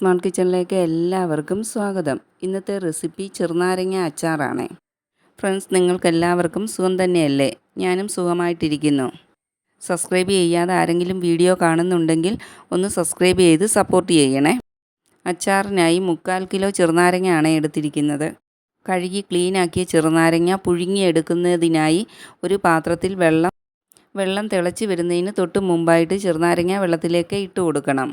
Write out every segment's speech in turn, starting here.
Smart കിച്ചണിലേക്ക് എല്ലാവർക്കും സ്വാഗതം. ഇന്നത്തെ റെസിപ്പി ചെറുനാരങ്ങ അച്ചാറാണ്. ഫ്രണ്ട്സ് നിങ്ങൾക്കെല്ലാവർക്കും സുഖം തന്നെയല്ലേ? ഞാനും സുഖമായിട്ടിരിക്കുന്നു. സബ്സ്ക്രൈബ് ചെയ്യാതെ ആരെങ്കിലും വീഡിയോ കാണുന്നുണ്ടെങ്കിൽ ഒന്ന് സബ്സ്ക്രൈബ് ചെയ്ത് സപ്പോർട്ട് ചെയ്യണേ. അച്ചാറിനായി മുക്കാൽ കിലോ ചെറുനാരങ്ങയാണ് എടുത്തിരിക്കുന്നത്. കഴുകി ക്ലീനാക്കിയ ചെറുനാരങ്ങ പുഴുങ്ങിയെടുക്കുന്നതിനായി ഒരു പാത്രത്തിൽ വെള്ളം വെള്ളം തിളച്ച് വരുന്നതിന് തൊട്ട് മുമ്പായിട്ട് ചെറുനാരങ്ങ വെള്ളത്തിലേക്ക് ഇട്ട് കൊടുക്കണം.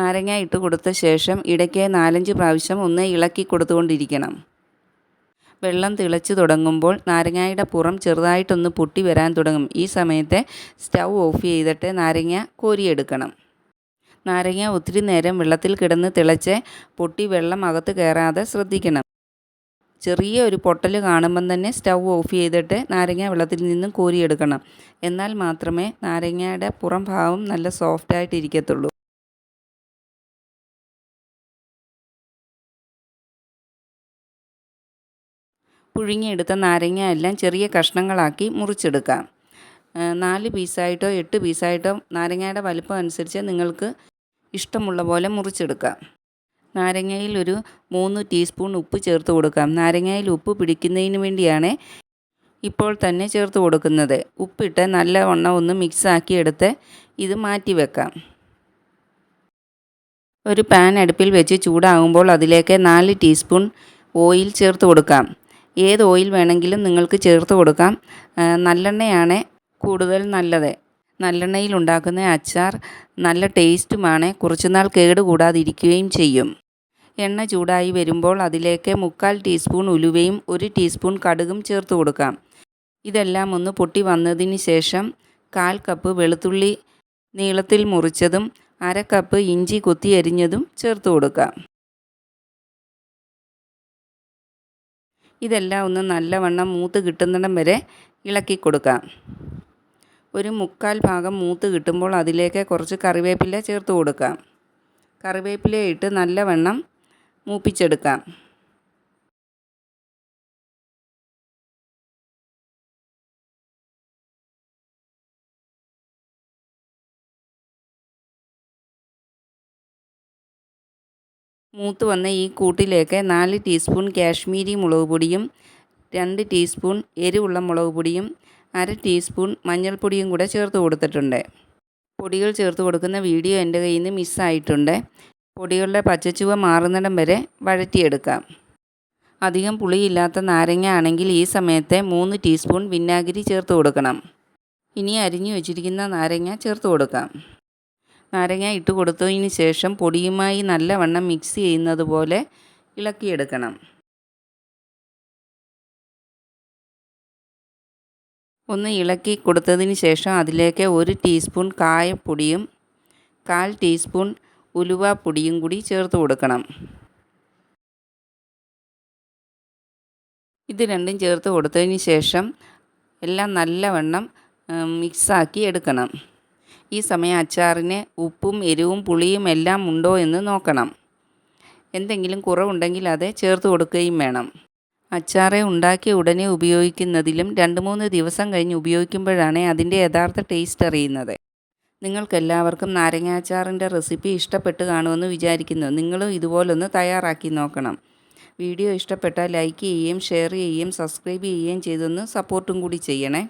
നാരങ്ങ ഇട്ട് കൊടുത്ത ശേഷം ഇടയ്ക്ക് നാലഞ്ച് പ്രാവശ്യം ഒന്ന് ഇളക്കി കൊടുത്തുകൊണ്ടിരിക്കണം. വെള്ളം തിളച്ചു തുടങ്ങുമ്പോൾ നാരങ്ങയുടെ പുറം ചെറുതായിട്ടൊന്ന് പൊട്ടി വരാൻ തുടങ്ങും. ഈ സമയത്ത് സ്റ്റൗ ഓഫ് ചെയ്തിട്ട് നാരങ്ങ കോരിയെടുക്കണം. നാരങ്ങ ഒത്തിരി നേരം വെള്ളത്തിൽ കിടന്ന് തിളച്ച് പൊട്ടി വെള്ളം അകത്ത് കയറാതെ ശ്രദ്ധിക്കണം. ചെറിയ ഒരു പൊട്ടൽ കാണുമ്പം തന്നെ സ്റ്റൗ ഓഫ് ചെയ്തിട്ട് നാരങ്ങ വെള്ളത്തിൽ നിന്നും കോരിയെടുക്കണം. എന്നാൽ മാത്രമേ നാരങ്ങയുടെ പുറം ഭാവം നല്ല സോഫ്റ്റായിട്ട് പുഴുങ്ങിയെടുത്ത നാരങ്ങ എല്ലാം ചെറിയ കഷ്ണങ്ങളാക്കി മുറിച്ചെടുക്കാം. നാല് പീസായിട്ടോ എട്ട് പീസായിട്ടോ നാരങ്ങയുടെ വലിപ്പം അനുസരിച്ച് നിങ്ങൾക്ക് ഇഷ്ടമുള്ള പോലെ മുറിച്ചെടുക്കാം. നാരങ്ങയിൽ ഒരു മൂന്ന് ടീസ്പൂൺ ഉപ്പ് ചേർത്ത് കൊടുക്കാം. നാരങ്ങയിൽ ഉപ്പ് പിടിക്കുന്നതിന് വേണ്ടിയാണ് ഇപ്പോൾ തന്നെ ചേർത്ത് കൊടുക്കുന്നത്. ഉപ്പിട്ട് നല്ല വണ്ണം ഒന്ന് മിക്സാക്കി എടുത്ത് ഇത് മാറ്റി വെക്കാം. ഒരു പാൻ അടുപ്പിൽ വെച്ച് ചൂടാകുമ്പോൾ അതിലേക്ക് നാല് ടീസ്പൂൺ ഓയിൽ ചേർത്ത് കൊടുക്കാം. ഏത് ഓയിൽ വേണമെങ്കിലും നിങ്ങൾക്ക് ചേർത്ത് കൊടുക്കാം. നല്ലെണ്ണയാണ് കൂടുതൽ നല്ലത്. നല്ലെണ്ണയിൽ ഉണ്ടാക്കുന്ന അച്ചാർ നല്ല ടേസ്റ്റുമാണ്. കുറച്ചുനാൾ കേട് കൂടാതിരിക്കുകയും ചെയ്യും. എണ്ണ ചൂടായി വരുമ്പോൾ അതിലേക്ക് മുക്കാൽ ടീസ്പൂൺ ഉലുവയും ഒരു ടീസ്പൂൺ കടുകും ചേർത്ത് കൊടുക്കാം. ഇതെല്ലാം ഒന്ന് പൊട്ടി വന്നതിന് ശേഷം കാൽ കപ്പ് വെളുത്തുള്ളി നീളത്തിൽ മുറിച്ചതും അര കപ്പ് ഇഞ്ചി കൊത്തി അരിഞ്ഞതും ചേർത്ത് കൊടുക്കാം. ഇതെല്ലാം ഒന്ന് നല്ലവണ്ണം മൂത്ത് കിട്ടുന്നിടം വരെ ഇളക്കി കൊടുക്കാം. ഒരു മുക്കാൽ ഭാഗം മൂത്ത് കിട്ടുമ്പോൾ അതിലേക്ക് കുറച്ച് കറിവേപ്പില ചേർത്ത് കൊടുക്കാം. കറിവേപ്പില ഇട്ട് നല്ലവണ്ണം മൂപ്പിച്ചെടുക്കാം. മൂത്ത് വന്ന ഈ കൂട്ടിലേക്ക് നാല് ടീസ്പൂൺ കാശ്മീരി മുളക് പൊടിയും രണ്ട് ടീസ്പൂൺ എരിവുള്ള മുളക് പൊടിയും അര ടീസ്പൂൺ മഞ്ഞൾപ്പൊടിയും കൂടെ ചേർത്ത് കൊടുത്തിട്ടുണ്ട്. പൊടികൾ ചേർത്ത് കൊടുക്കുന്ന വീഡിയോ എന്റെ കയ്യിൽ നിന്ന് മിസ്സായിട്ടുണ്ട്. പൊടികളുടെ പച്ചച്ചുവ മാറുന്നിടം വരെ വഴറ്റിയെടുക്കാം. അധികം പുളിയില്ലാത്ത നാരങ്ങ ആണെങ്കിൽ ഈ സമയത്ത് മൂന്ന് ടീസ്പൂൺ വിനാഗിരി ചേർത്ത് കൊടുക്കണം. ഇനി അരിഞ്ഞു വെച്ചിരിക്കുന്ന നാരങ്ങ ചേർത്ത് കൊടുക്കാം. നാരങ്ങ ഇട്ട് കൊടുത്തതിന് ശേഷം പൊടിയുമായി നല്ലവണ്ണം മിക്സ് ചെയ്യുന്നത് പോലെ ഇളക്കിയെടുക്കണം. ഒന്ന് ഇളക്കി കൊടുത്തതിന് ശേഷം അതിലേക്ക് ഒരു ടീസ്പൂൺ കായപ്പൊടിയും കാൽ ടീസ്പൂൺ ഉലുവ പൊടിയും കൂടി ചേർത്ത് കൊടുക്കണം. ഇത് രണ്ടും ചേർത്ത് കൊടുത്തതിന് ശേഷം എല്ലാം നല്ലവണ്ണം മിക്സാക്കി എടുക്കണം. ഈ സമയം അച്ചാറിന് ഉപ്പും എരിവും പുളിയും എല്ലാം ഉണ്ടോ എന്ന് നോക്കണം. എന്തെങ്കിലും കുറവുണ്ടെങ്കിൽ അത് ചേർത്ത് കൊടുക്കുകയും വേണം. അച്ചാറെ ഉണ്ടാക്കിയ ഉടനെ ഉപയോഗിക്കുന്നതിലും രണ്ട് മൂന്ന് ദിവസം കഴിഞ്ഞ് ഉപയോഗിക്കുമ്പോഴാണ് അതിന്റെ യഥാർത്ഥ ടേസ്റ്റ് അറിയുന്നത്. നിങ്ങൾക്കെല്ലാവർക്കും നാരങ്ങ അച്ചാറിന്റെ റെസിപ്പി ഇഷ്ടപ്പെട്ട് കാണുമെന്ന് വിചാരിക്കുന്നു. നിങ്ങളും ഇതുപോലൊന്ന് തയ്യാറാക്കി നോക്കണം. വീഡിയോ ഇഷ്ടപ്പെട്ടാൽ ലൈക്ക് ചെയ്യുകയും ഷെയർ ചെയ്യുകയും സബ്സ്ക്രൈബ് ചെയ്യുകയും ചെയ്തൊന്ന് സപ്പോർട്ടും കൂടി ചെയ്യണേ.